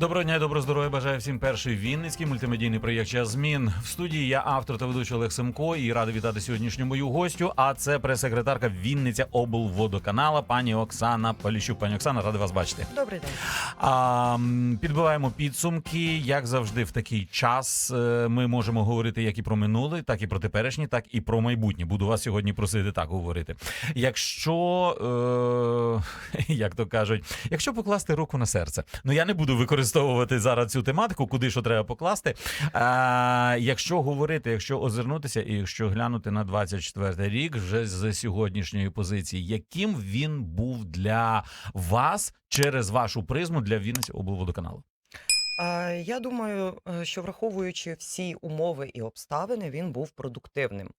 Доброго дня, і доброго здоров'я. Бажаю всім перший вінницький мультимедійний проєкт «Час змін. В студії я автор та ведучий Олег Семко і радий вітати сьогоднішню мою гостю. А це прес-секретарка Вінниця облводоканала, пані Оксана Поліщук. Пані Оксана, радий вас бачити. Добрий день. А, підбиваємо підсумки. Як завжди, в такий час е, ми можемо говорити як і про минуле, так і про теперішнє, так і про майбутнє. Буду вас сьогодні просити так говорити. Якщо, е, як то кажуть, якщо покласти руку на серце, ну я не буду використовувати зараз цю тематику, куди що треба покласти. А, якщо говорити, якщо озирнутися і якщо глянути на 24 рік, вже з сьогоднішньої позиції, яким він був для вас через вашу призму для Вінниці облводоканалу? Я думаю, е, що враховуючи всі умови і обставини, він був продуктивним.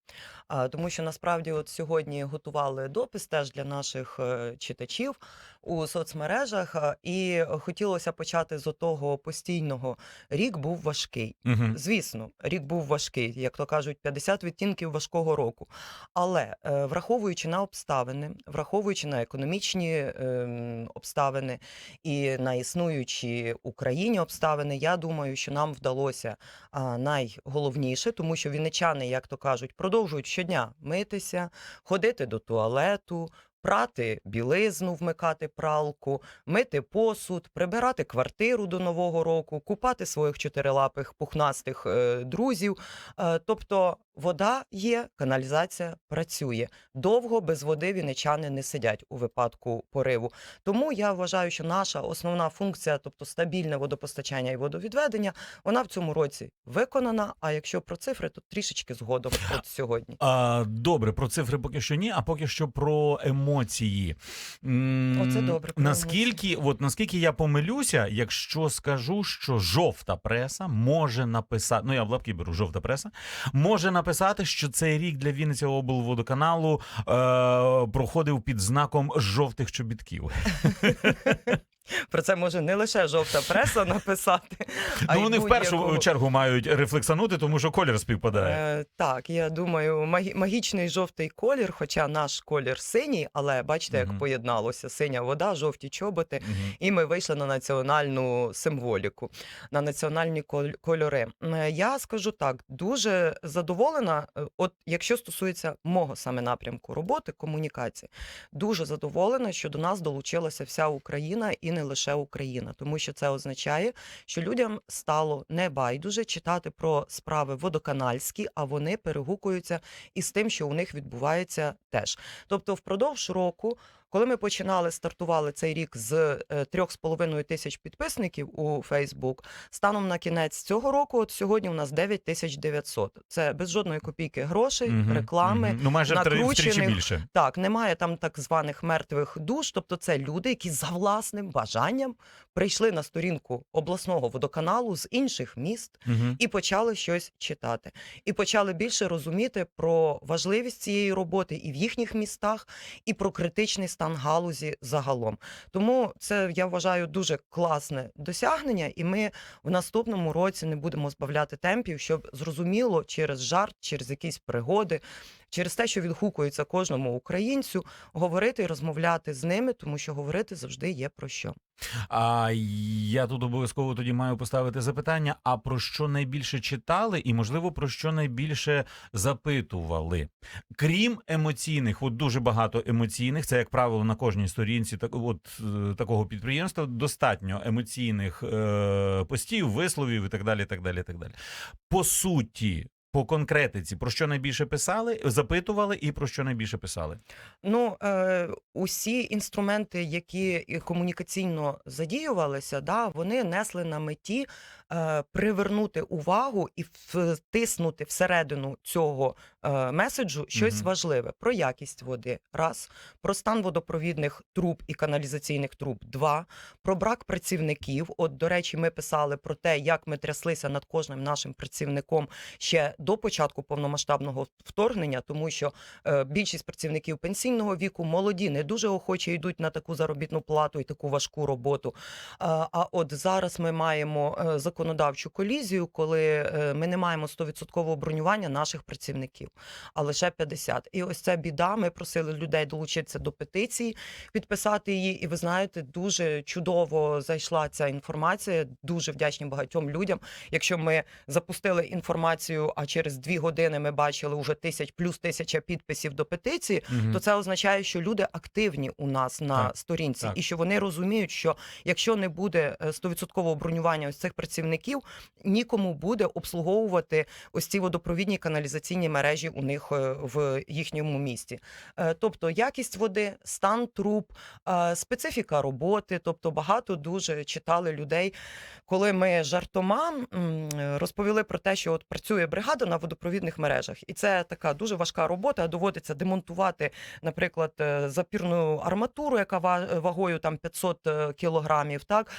Тому що насправді, от сьогодні готували допис теж для наших е, читачів у соцмережах, і хотілося почати з того постійного. Рік був важкий. Угу. Звісно, рік був важкий, як то кажуть, 50 відтінків важкого року. Але е, враховуючи на обставини, враховуючи на економічні ем, обставини і на існуючі Україні обставини, я думаю, що нам вдалося найголовніше, тому що вінничани, як то кажуть, продовжують щодня митися, ходити до туалету. Прати білизну, вмикати пралку, мити посуд, прибирати квартиру до нового року, купати своїх чотирилапих пухнастих е, друзів. Е, тобто вода є, каналізація працює. Довго без води вінничани не сидять у випадку пориву. Тому я вважаю, що наша основна функція, тобто стабільне водопостачання і водовідведення, вона в цьому році виконана. А якщо про цифри, то трішечки згодом от сьогодні. А, добре, про цифри поки що ні, а поки що про емоції. Оце добре, про Наскільки, от наскільки я помилюся, якщо скажу, що жовта преса може написати, ну я в лапки беру жовта преса, може написати, що цей рік для Вінниця облводоканалу е, проходив під знаком жовтих чобітків. Про це може не лише жовта преса написати. а ну й вони в першу будь-якого- чергу мають рефлексанути, тому що колір співпадає. Е, так, я думаю, магі- магічний жовтий колір, хоча наш колір синій, але бачите, Мгм. як поєдналося синя вода, жовті чоботи. Мгм. І ми вийшли на національну символіку, на національні коль- кольори. Е, Я скажу так, дуже задоволена. е, От якщо стосується мого саме напрямку роботи, комунікації, дуже задоволена, що до нас долучилася вся Україна і не лише Україна, тому що це означає, що людям стало не байдуже читати про справи водоканальські, а вони перегукуються із тим, що у них відбувається теж. Тобто, впродовж року. Коли ми починали стартували цей рік з е, трьох з половиною тисяч підписників у Фейсбук, станом на кінець цього року, от сьогодні у нас 9900. Це без жодної копійки грошей, Мгм. реклами. Мгм. Ну майже накручених. більше. Так, немає там так званих мертвих душ. Тобто, це люди, які за власним бажанням прийшли на сторінку обласного водоканалу з інших міст Мгм. і почали щось читати, і почали більше розуміти про важливість цієї роботи і в їхніх містах, і про критичний стан галузі загалом. Тому це я вважаю дуже класне досягнення, і ми в наступному році не будемо збавляти темпів, щоб зрозуміло через жарт, через якісь пригоди. Через те, що відгукується кожному українцю, говорити і розмовляти з ними, тому що говорити завжди є про що. А я тут обов'язково тоді маю поставити запитання: а про що найбільше читали, і можливо про що найбільше запитували? Крім емоційних, от дуже багато емоційних. Це як правило на кожній сторінці так, от, е, такого підприємства достатньо емоційних е, постів, висловів і так далі. так далі, так далі. По суті. По конкретиці, про що найбільше писали, запитували, і про що найбільше писали. Ну, е, усі інструменти, які комунікаційно задіювалися, да, вони несли на меті привернути увагу і втиснути всередину цього е, меседжу щось Мгм. важливе про якість води, раз, про стан водопровідних труб і каналізаційних труб, два, про брак працівників. От, до речі, ми писали про те, як ми тряслися над кожним нашим працівником ще до початку повномасштабного вторгнення, тому що е, більшість працівників пенсійного віку молоді не дуже охоче йдуть на таку заробітну плату і таку важку роботу. А, от зараз ми маємо е, законодавчу колізію, коли е, ми не маємо 100% бронювання наших працівників, а лише 50. І ось це біда. Ми просили людей долучитися до петиції, підписати її. І ви знаєте, дуже чудово зайшла ця інформація. Дуже вдячні багатьом людям. Якщо ми запустили інформацію, а через дві години ми бачили вже тисяч плюс тисяча підписів до петиції, Мгм. то це означає, що люди активні у нас на Так, сторінці, так. і що вони розуміють, що якщо не буде е, 100% бронювання ось цих працівників, нікому буде обслуговувати ось ці водопровідні каналізаційні мережі у них е, в їхньому місті. Е, Тобто якість води, стан труб, е, специфіка роботи. Тобто багато дуже читали людей, коли ми жартома розповіли про те, що от працює бригада на водопровідних мережах, і це така дуже важка робота. Доводиться демонтувати, наприклад, запірну арматуру, яка ва- вагою там 500 е, кілограмів, так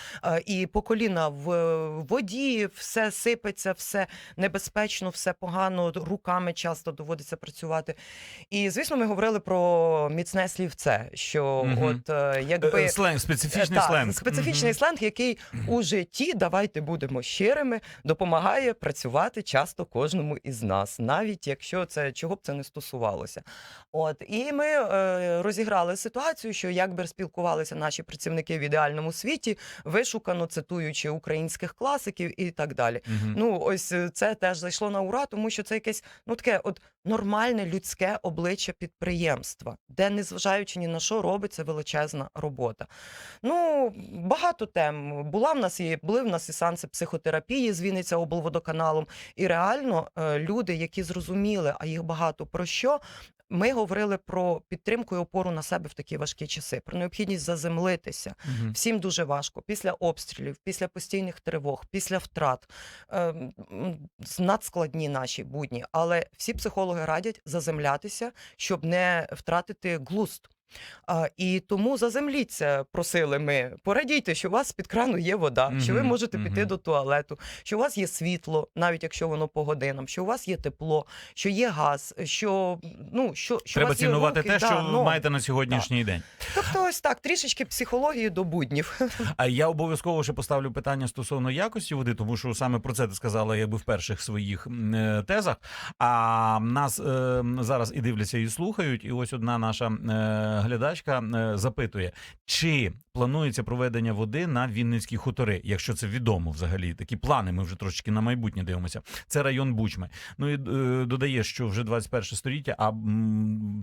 і по коліна в е, воді все сипеться, все небезпечно, все погано. Руками часто доводиться працювати. І звісно, ми говорили про міцне слівце, що Мгм. от е, якби Е, Сленг, специфічний Е, так, сленг. Специфічний Мгм. сленг, який у житті, давайте будемо щирими, допомагає працювати часто кожному із нас, навіть якщо це чого б це не стосувалося. От і ми е, розіграли ситуацію, що якби спілкувалися наші працівники в ідеальному світі, вишукано цитуючи українських класиків і так далі. Мгм. Ну, ось е, це теж зайшло на ура, тому що це якесь ну таке от нормальне людське обличчя підприємства, де, незважаючи ні на що, робиться величезна робота. Ну, багато тем. Була в нас і були в нас і сеанси психотерапії з Вінниця облводоканалом. І реально е, люди, які зрозуміли, а їх багато про що. Ми говорили про підтримку і опору на себе в такі важкі часи, про необхідність заземлитися, Угу. Всім дуже важко після обстрілів, після постійних тривог, після втрат. е, надскладні наші будні. Але всі психологи радять заземлятися, щоб не втратити глузд. А, і тому заземліться, просили ми. Порадійте, що у вас з-під крану є вода, що ви можете піти до туалету, що у вас є світло, навіть якщо воно по годинам, що у вас є тепло, що є газ, що ну що, що у Треба вас є цінувати руки, те, да, що ви маєте на сьогоднішній день. Тобто, ось так, трішечки психології до буднів. А я обов'язково ще поставлю питання стосовно якості води, тому що саме про це ти сказала якби в перших своїх е, тезах. А нас е, зараз і дивляться, і слухають. І ось одна наша е, глядачка е, запитує, чи планується проведення води на Вінницькі хутори, якщо це відомо взагалі. Такі плани. Ми вже трошечки на майбутнє дивимося. Це район Бучми. Ну і е, додає, що вже 21 століття, а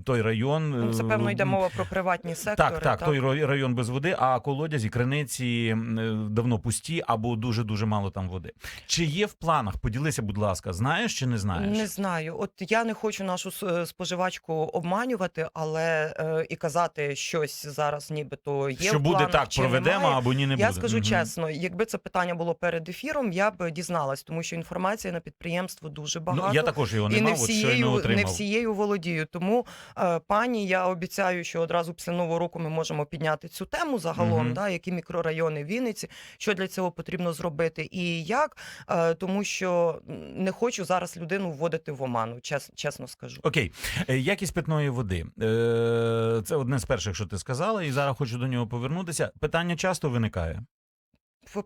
той район Ну, Це е, певно йде мова про приватні сектори. так, так, той район без води, а колодязі, криниці е, давно пусті або дуже дуже мало там води. Чи є в планах? Поділися, будь ласка, знаєш чи не знаєш? Не знаю. От я не хочу нашу споживачку обманювати, але е, і казати щось зараз, нібито є що в буде планах, так, чи проведемо немає. або ні, не Я буде. скажу Мгм. чесно, якби це питання було перед ефіром, я б дізналась, тому що інформації на підприємство дуже багато. Ну, я також його не і не мав, от всією, не всією володію. Тому, е, пані, я обіцяю, що одразу після нового року ми можемо підняти цю тему загалом, Мгм. да, які мікрорайони Вінниці, що для цього потрібно зробити і як, е, тому що не хочу зараз людину вводити в оману, чес, чесно скажу. Окей, Е, якість питної води. Е, Це одне з перших, що ти сказала, і зараз хочу до нього повернутися. Питання часто виникає.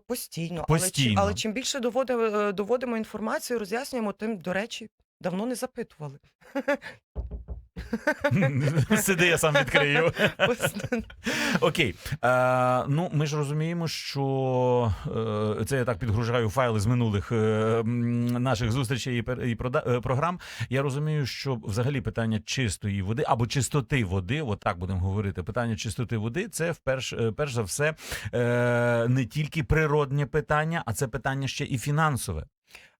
Постійно. Постійно. Але, але чим більше доводимо, е, доводимо інформацію, роз'яснюємо, тим, до речі, давно не запитували. Сиди, я сам відкрию. Окей. Е, ну, ми ж розуміємо, що е, це я так підгружаю файли з минулих е, наших зустрічей і, пер- і прода- е, програм. Я розумію, що взагалі питання чистої води або чистоти води, от так будемо говорити. Питання чистоти води це вперш, е, перш за все е, не тільки природнє питання, а це питання ще і фінансове.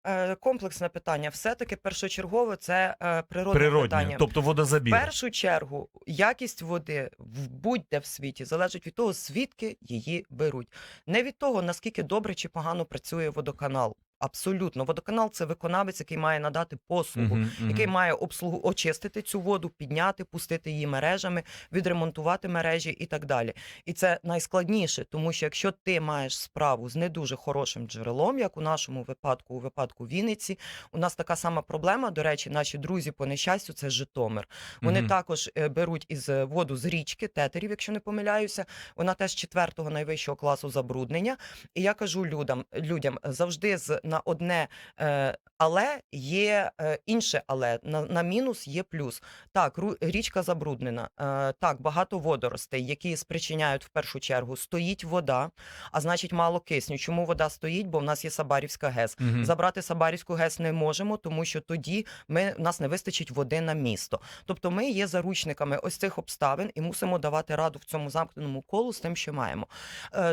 Е, Комплексне питання. Все-таки першочергове це природне, природне, питання. тобто водозабір. В першу чергу якість води в будь-де в світі залежить від того, звідки її беруть, не від того наскільки добре чи погано працює водоканал. Абсолютно, водоканал це виконавець, який має надати послугу, Мгм, мгм. який має обслугу очистити цю воду, підняти, пустити її мережами, відремонтувати мережі і так далі. І це найскладніше, тому що якщо ти маєш справу з не дуже хорошим джерелом, як у нашому випадку, у випадку Вінниці, у нас така сама проблема. До речі, наші друзі по нещастю, це Житомир. Вони Мгм. також е, беруть із е, воду з річки тетерів, якщо не помиляюся. Вона теж четвертого найвищого класу забруднення. І я кажу людям, людям завжди з на одне е, але є е, інше, але на, на мінус є плюс. Так, річка забруднена. Е, так, багато водоростей, які спричиняють в першу чергу. Стоїть вода, а значить мало кисню. Чому вода стоїть? Бо в нас є Сабарівська ГЕС. Мгм. Забрати Сабарівську ГЕС не можемо, тому що тоді ми в нас не вистачить води на місто. Тобто, ми є заручниками ось цих обставин і мусимо давати раду в цьому замкненому колу з тим, що маємо.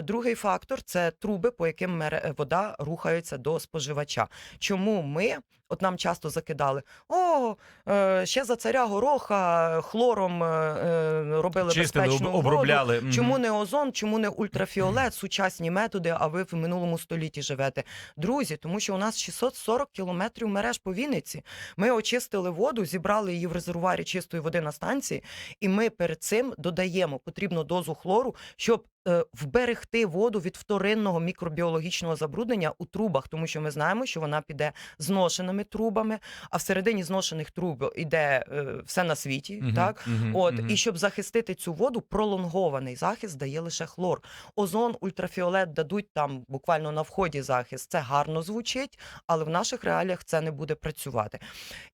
Другий фактор це труби, по яким мере- вода рухається до споживача. Чому ми? От нам часто закидали: о, е, ще за царя гороха хлором е, е, робили Чистили, безпечну обробляли. Мгм. Чому не озон, чому не ультрафіолет, сучасні методи, а ви в минулому столітті живете? Друзі, тому що у нас 640 кілометрів мереж по Вінниці. Ми очистили воду, зібрали її в резервуарі чистої води на станції, і ми перед цим додаємо потрібну дозу хлору, щоб е, вберегти воду від вторинного мікробіологічного забруднення у трубах, тому що ми знаємо, що вона піде зношеними трубами, а всередині зношених труб іде е, все на світі. Мгм, так? мгм, От мгм. і щоб захистити цю воду, пролонгований захист дає лише хлор. Озон, ультрафіолет дадуть там буквально на вході захист. Це гарно звучить, але в наших реаліях це не буде працювати.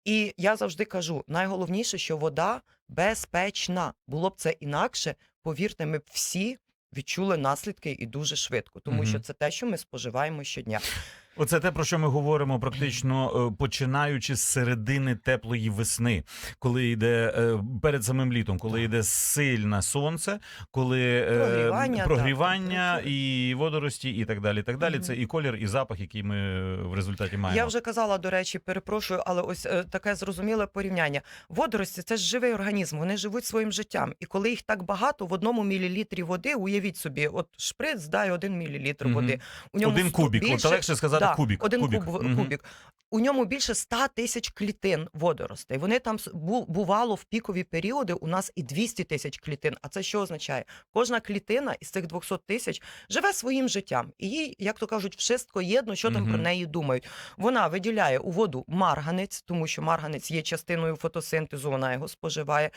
І я завжди кажу: найголовніше, що вода безпечна. Було б це інакше. Повірте, ми б всі відчули наслідки і дуже швидко, тому Мгм. що це те, що ми споживаємо щодня. Оце те, про що ми говоримо, практично е, починаючи з середини теплої весни, коли йде е, перед самим літом, коли йде сильне сонце, коли е, Прогрівання, так, прогрівання і водорості, і так далі. Так далі. Мгм. Це і колір, і запах, який ми в результаті маємо. Я вже казала, до речі, перепрошую, але ось таке зрозуміле порівняння. Водорості це ж живий організм, вони живуть своїм життям. І коли їх так багато в одному мілілітрі води, уявіть собі, от шприц дай один мілілітр Мгм. води. У Один кубік. більше- От легше сказати Да, кубік. Один кубік. Куб, кубік. У ньому більше 100 тисяч клітин водоростей. Вони там бувало в пікові періоди. У нас і 200 тисяч клітин. А це що означає? Кожна клітина із цих 200 тисяч живе своїм життям. І їй, як то кажуть, вшистко єдно, що там Мгм. про неї думають. Вона виділяє у воду марганець, тому що марганець є частиною фотосинтезу, вона його споживає.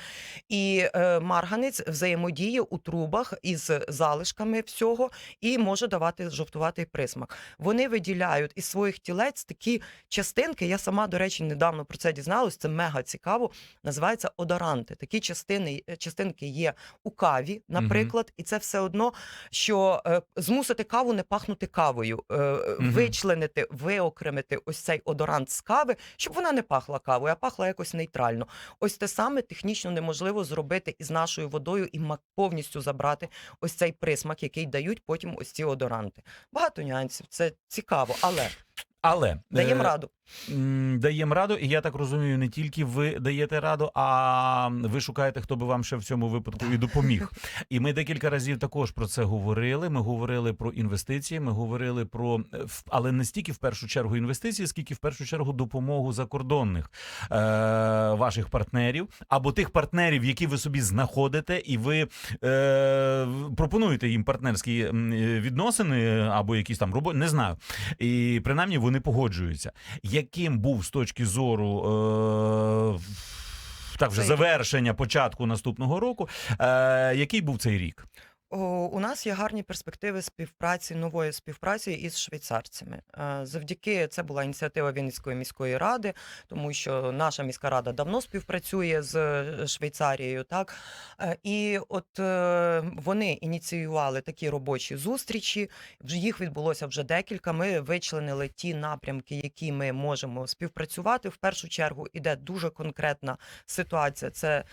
І е, марганець взаємодіє у трубах із залишками всього і може давати жовтуватий присмак. Вони виділяють із своїх тілець такі частинки. Я сама, до речі, недавно про це дізналась. Це мега цікаво. Називається одоранти. Такі частини, е, частинки є у каві, наприклад, і це все одно, що е, змусити каву не пахнути кавою, е, Мгм. вичленити, виокремити ось цей одорант з кави, щоб вона не пахла кавою, а пахла якось нейтрально. Ось те саме технічно неможливо зробити із нашою водою і повністю забрати ось цей присмак, який дають потім ось ці одоранти. Багато нюансів, це цікаво, але Але даємо е, раду. Даємо раду, і я так розумію, не тільки ви даєте раду, а ви шукаєте, хто би вам ще в цьому випадку і допоміг. І ми декілька разів також про це говорили. Ми говорили про інвестиції, ми говорили про е, але не стільки в першу чергу інвестиції, скільки в першу чергу допомогу закордонних е, ваших партнерів або тих партнерів, які ви собі знаходите, і ви е, пропонуєте їм партнерські е, відносини або якісь там роботи, не знаю. І принаймні вони погоджуються яким був з точки зору е, так вже завершення початку наступного року, е, який був цей рік? У нас є гарні перспективи співпраці, нової співпраці із швейцарцями. Е, Завдяки це була ініціатива Вінницької міської ради, тому що наша міська рада давно співпрацює з е, Швейцарією. Так Е, і от вони ініціювали такі робочі зустрічі. Їх відбулося вже декілька. Ми вичленили ті напрямки, які ми можемо співпрацювати. В першу чергу іде дуже конкретна ситуація. Це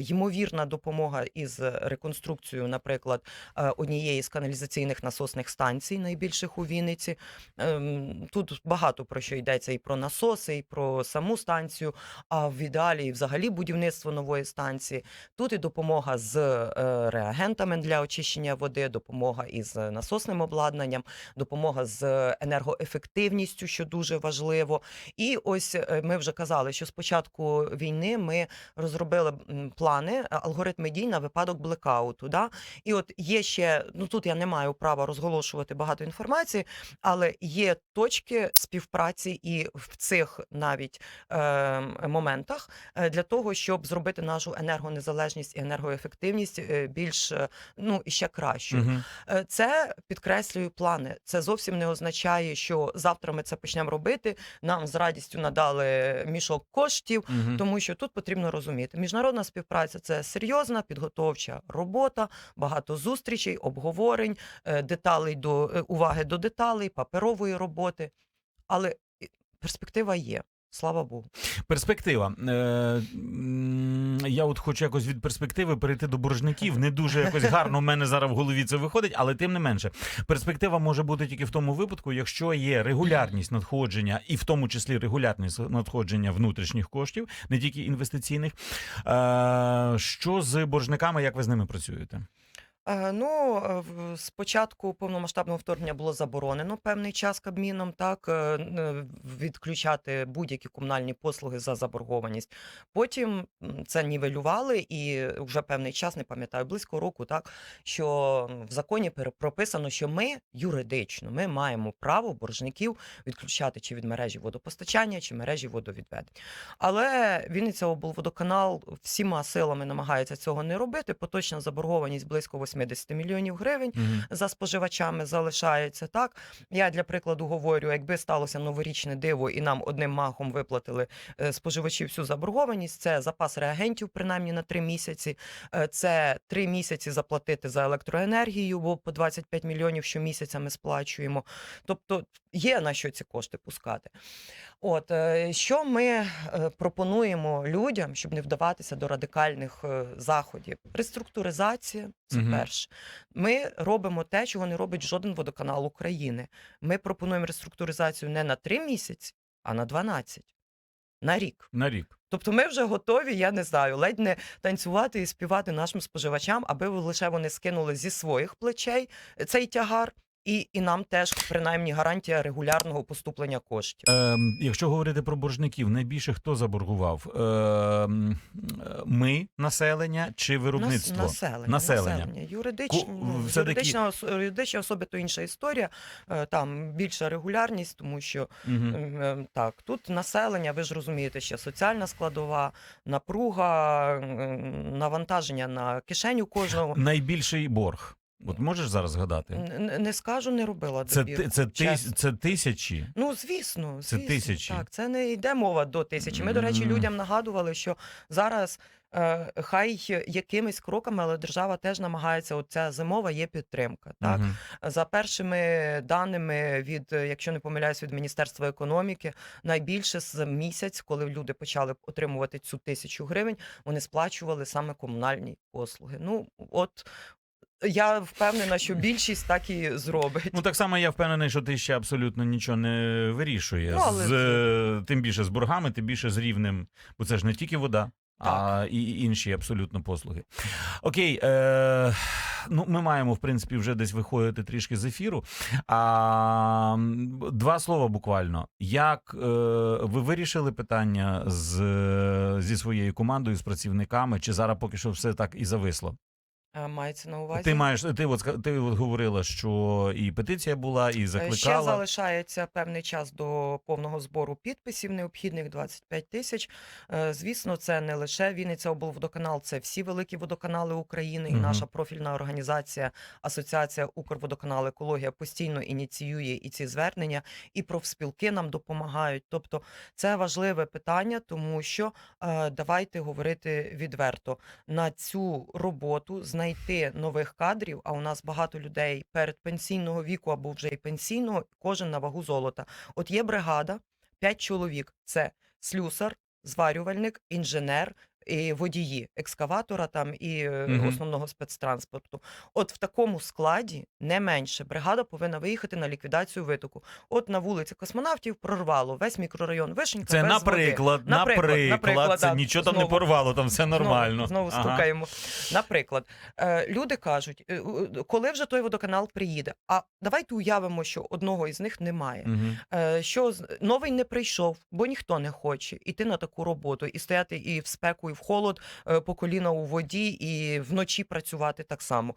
ймовірна допомога із реконструкцією, наприклад. Наприклад, е, однієї з каналізаційних насосних станцій, найбільших у Вінниці. Ем, Тут багато про що йдеться і про насоси, і про саму станцію. А в ідеалі і взагалі будівництво нової станції. Тут і допомога з е, реагентами для очищення води, допомога із насосним обладнанням, допомога з енергоефективністю, що дуже важливо. І ось е, ми вже казали, що з початку війни ми розробили плани, алгоритми дій на випадок блекауту. Да? І от є ще, ну тут я не маю права розголошувати багато інформації, але є точки співпраці і в цих навіть е, моментах для того, щоб зробити нашу енергонезалежність і енергоефективність е, більш е, ну і ще кращою. Е, Це підкреслюю плани. Це зовсім не означає, що завтра ми це почнемо робити. Нам з радістю надали мішок коштів. Мгм. Тому що тут потрібно розуміти, міжнародна співпраця це серйозна підготовча робота, багато зустрічей, обговорень, е, деталей до е, уваги до деталей, паперової роботи. Але перспектива є, слава Богу. Перспектива. Е, я от хочу якось від перспективи перейти до боржників. Не дуже якось гарно в мене зараз в голові це виходить, але тим не менше, перспектива може бути тільки в тому випадку, якщо є регулярність надходження, і в тому числі регулярність надходження внутрішніх коштів, не тільки інвестиційних. Е, що з боржниками, як ви з ними працюєте? Е, Ну, е, в- спочатку повномасштабного вторгнення було заборонено певний час Кабміном так е, відключати будь-які комунальні послуги за заборгованість. Потім це нівелювали, і вже певний час, не пам'ятаю, близько року, так що в законі пере- прописано, що ми юридично ми маємо право боржників відключати чи від мережі водопостачання, чи мережі водовідведення. Але Вінниця облводоканал всіма силами намагається цього не робити. Поточна заборгованість близько 80 мільйонів гривень Мгм. за споживачами залишається. Так я для прикладу говорю, якби сталося новорічне диво, і нам одним махом виплатили е, споживачі всю заборгованість. Це запас реагентів, принаймні на три місяці. Е, Це три місяці заплатити за електроенергію, бо по 25 мільйонів щомісяця ми сплачуємо. Тобто є на що ці кошти пускати. От е, що ми е, пропонуємо людям, щоб не вдаватися до радикальних е, заходів? Реструктуризація це Мгм. перше. Ми робимо те, чого не робить жоден водоканал України. Ми пропонуємо реструктуризацію не на три місяці, а на 12. На рік. На рік. Тобто ми вже готові, я не знаю, ледь не танцювати і співати нашим споживачам, аби лише вони скинули зі своїх плечей цей тягар, і, і нам теж принаймні гарантія регулярного поступлення коштів. Ем, якщо говорити про боржників, найбільше хто заборгував? Е, ми, населення чи виробництво? Нас, населення, Населення. Юридичні, Ку- ну, юридична, ос- юридичні особи то інша історія. Е, Там більша регулярність, тому що ем, Так, тут населення, ви ж розумієте, ще соціальна складова, напруга, навантаження на кишеню кожного. Найбільший борг. От можеш зараз згадати? Н- Не скажу, не робила Це, добірку, ти- це, тис, чесно. це тисячі. Ну, звісно, Це звісно, тисячі. Так, це не йде мова до тисячі. Ми, до речі, Мгм. людям нагадували, що зараз е, хай якимись кроками, але держава теж намагається. Оця зимова є підтримка. Так, Мгм. За першими даними від, е, якщо не помиляюсь, від Міністерства економіки, найбільше з місяць, коли люди почали отримувати цю тисячу гривень, вони сплачували саме комунальні послуги. Ну от я впевнена, що більшість так і зробить. Ну так само я впевнений, що ти ще абсолютно нічого не вирішує. Ну, але з, е, тим більше з боргами, тим більше з рівнем, бо це ж не тільки вода. А і і інші абсолютно послуги. Окей, е, ну ми маємо в принципі вже десь виходити трішки з ефіру. А, два слова буквально. Як е, ви вирішили питання з, зі своєю командою, з працівниками, чи зараз поки що все так і зависло? Е, Мається на увазі. Ти маєш ти от ти от говорила, що і петиція була, і Е, Ще залишається певний час до повного збору підписів, необхідних 25 тисяч. Е, Звісно, це не лише Вінниця облводоканал, це всі великі водоканали України. І Мгм. наша профільна організація Асоціація Укрводоканал Екологія постійно ініціює і ці звернення, і профспілки нам допомагають. Тобто, це важливе питання, тому що давайте говорити відверто на цю роботу знайти нових кадрів. А у нас багато людей передпенсійного віку або вже і пенсійного, кожен на вагу золота. От є бригада, п'ять чоловік: це слюсар, зварювальник, інженер, і водії екскаватора там і е, Мгм. основного спецтранспорту. От в такому складі не менше бригада повинна виїхати на ліквідацію витоку. От на вулиці космонавтів прорвало весь мікрорайон Вишенька. Це без наприклад, води. Наприклад, наприклад, наприклад, це да, нічого там не знову. порвало, там все нормально. Знову, знову Ага. стукаємо. Наприклад, е, люди кажуть, е, коли вже той водоканал приїде? А давайте уявимо, що одного із них немає. Мгм. Е, що з- новий не прийшов, бо ніхто не хоче іти на таку роботу і стояти і в спеку, і в холод, е, по коліна у воді, і вночі працювати так само.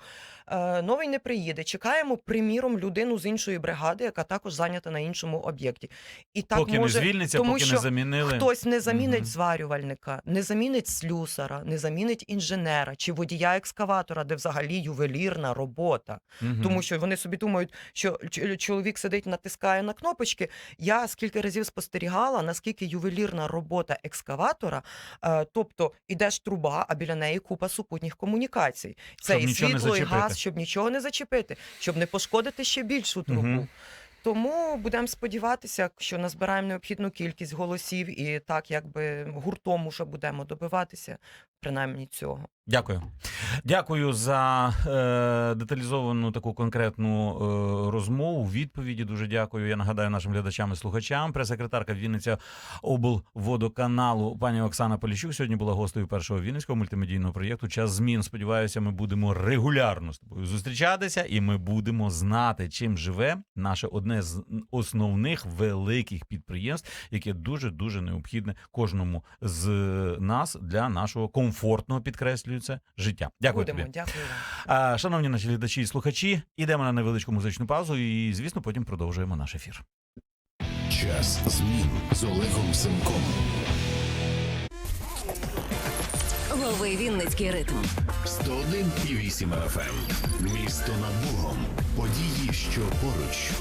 Е, новий не приїде. Чекаємо, приміром, людину з іншої бригади, яка також зайнята на іншому об'єкті. І так поки може не звільниться, тому поки що не замінили. Хтось не замінить Мгм. зварювальника, не замінить слюсара, не замінить інженера чи водія екскаватора, де взагалі ювелірна робота. Мгм. Тому що вони собі думають, що чоловік сидить, натискає на кнопочки. Я скільки разів спостерігала, наскільки ювелірна робота екскаватора, е, тобто ідеш труба, а біля неї купа супутніх комунікацій. Це Щоб і світло, і газ, щоб нічого не зачепити, щоб не пошкодити ще більшу трубу. Угу. Тому будемо сподіватися, що назбираємо необхідну кількість голосів, і так якби гуртом уже будемо добиватися, принаймні цього. Дякую. Дякую за е, деталізовану таку конкретну е, розмову. Відповіді дуже дякую. Я нагадаю нашим глядачам і слухачам. Прес-секретарка Вінниця облводоканалу пані Оксана Поліщук сьогодні була гостею першого вінницького мультимедійного проєкту. Час змін. Сподіваюся, ми будемо регулярно з тобою зустрічатися, і ми будемо знати, чим живе наше одне з основних великих підприємств, яке дуже дуже необхідне кожному з нас для нашого комфортного підкреслюю це життя. Дякую будемо. тобі. Дякую вам. А, шановні наші глядачі і слухачі, ідемо на невеличку музичну паузу, і звісно, потім продовжуємо наш ефір. Час змін з Олегом Семком. Лови Вінницький ритм. 101,8 FM. Місто над Богом. Події, що поруч.